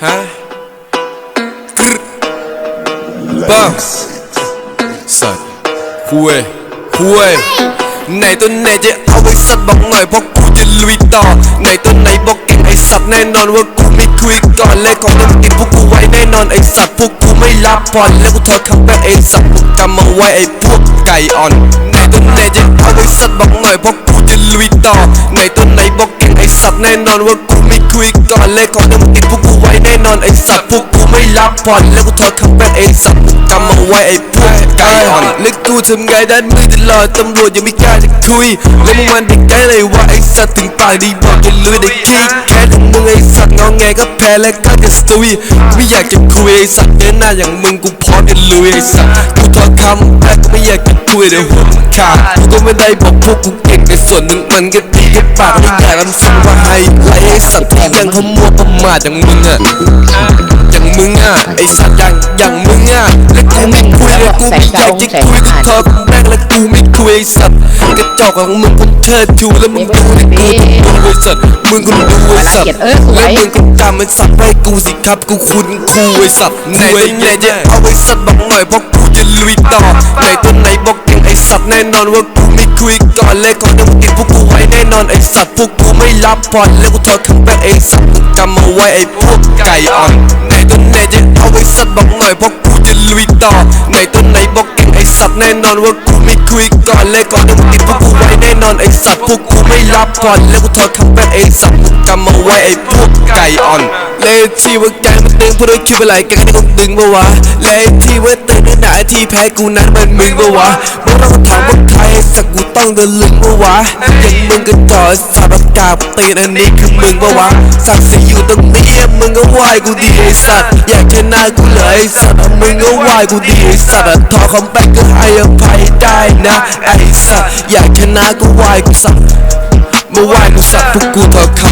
huh? Bounce. Son, who way, who way? ไหนตัวไหนจะเอาไปสัตว์บอกหน่อยเพราะกูจะลุยต่อไหนตัวไหนบอกเก่งไอสัตว์แน่นอนว่ากูไม่คุยก่อนเลยของต้องติบพวกกูไว้แน่นอนไอสัตว์พวกกูไม่รับผ่อนแล้วกูเธอดคำแปลไอสัตว์กูจำมาไว้ไอพวกไก่อ่อนไหนตัวไหนจะเอาไว้ คุยก่อนเลยของต้องติดพวกกูไว้แน่นอนไอสัตว์พวกกูไม่รับผ่อนแล้วกูถอดคำแบกไอสัตว์กูจำมาไว้ไอพวกไก่อ่อนแล้วกูทำไงด้านมือตลอดตำรวจยังไม่กล้าจะคุยแล้วมึงมันเด็กได้เลยว่าไอสัตว์ถึงปากดีบอกจะลุยได้ขี้แค่ของมึงไอสัตว์งอแงก็แพ้และก็จะซุยไม่อยากจะคุยไอสัตว์เนหน้าอย่างมึงกูพร้อมจะลุยไอสัตว์กูถอดคำแต่ก็ไม่อยากจะคุยเดี๋ยวหัวมึงขาดกูก็ไม่ได้บอกพวกกูเก่งแต่ส่วนหนึ่งมันก็ตีแค่ปากไม่อยากทำสิ่งาทอย่างมึงอะอย่างมึงอะไอสัตว์อย่างอย่างมึงอะและกูไม่คุยและกูไม่อยากจะคุยกูทอกูแม่งและกูไม่คุยไอสัตว์กระจอกของมึงคนเชิดชูแล้วมึงดูและกูต้องดูไอสัตว์มึงคนดูไอสัตว์แล้วมึงก็จำไอสัตว์ให้กูสิครับกูคุณครูไอสัตว์ไหนตัวไหนจะเอาไอสัตว์บอกหน่อยเพราะกูจะลุยต่อไหนตัวไหนบอกเก่งไอสัตว์แน่นอนว่ากูไม่คุยก่อนเลยของต้องติดพวก อนไอสัตว์พวกกูไม่รับผ่อนแล้วกูถอดคำแบกไอสัตว์กูจำมาไว้ไอพวกไก่อ่อนไหนตัวไหนจะเอาไอสัตว์บอกหน่อยเพราะกูจะลุยต่อไหนตัวไหนบอกเก่งไอสัตว์แน่นอนว่ากูไม่คุยก่อนเลยก่อนต้องติดพวกกูไว้แน่นอนไอสัตว์พวกกูไม่รับผ่อนแล้วกูถอดคำแบกไอสัตว์กูจำมาไว้ไอพวกไก่อ่อนเลขที่ว่าแกมันตึงเพราะด้วยคิดว่าไรแกงได้คงตึงปะวะเลขที่ว่าตึงในหนาที่ แพ้กูนั้นมันมึงปะวะมึงต้องถามว่าใครสักกูต้องเดินลึงปะวะอย่างมึงก็จอดสาบกาบตีนอันนี้คือมึงปะวะสักดิ์ศรีอยู่ตรงนี้มึงก็ไหวกูดีไอสัตว์อยากชนะกูเลยสัตว์มึงก็ไหวกูดีไอสัตว์ทอคอมแบกก็ให้อภัยได้นะไอสัตว์อยากชนะกูไหวกูสัตว์มื่อวานกูสัตว์พวกกูถอดค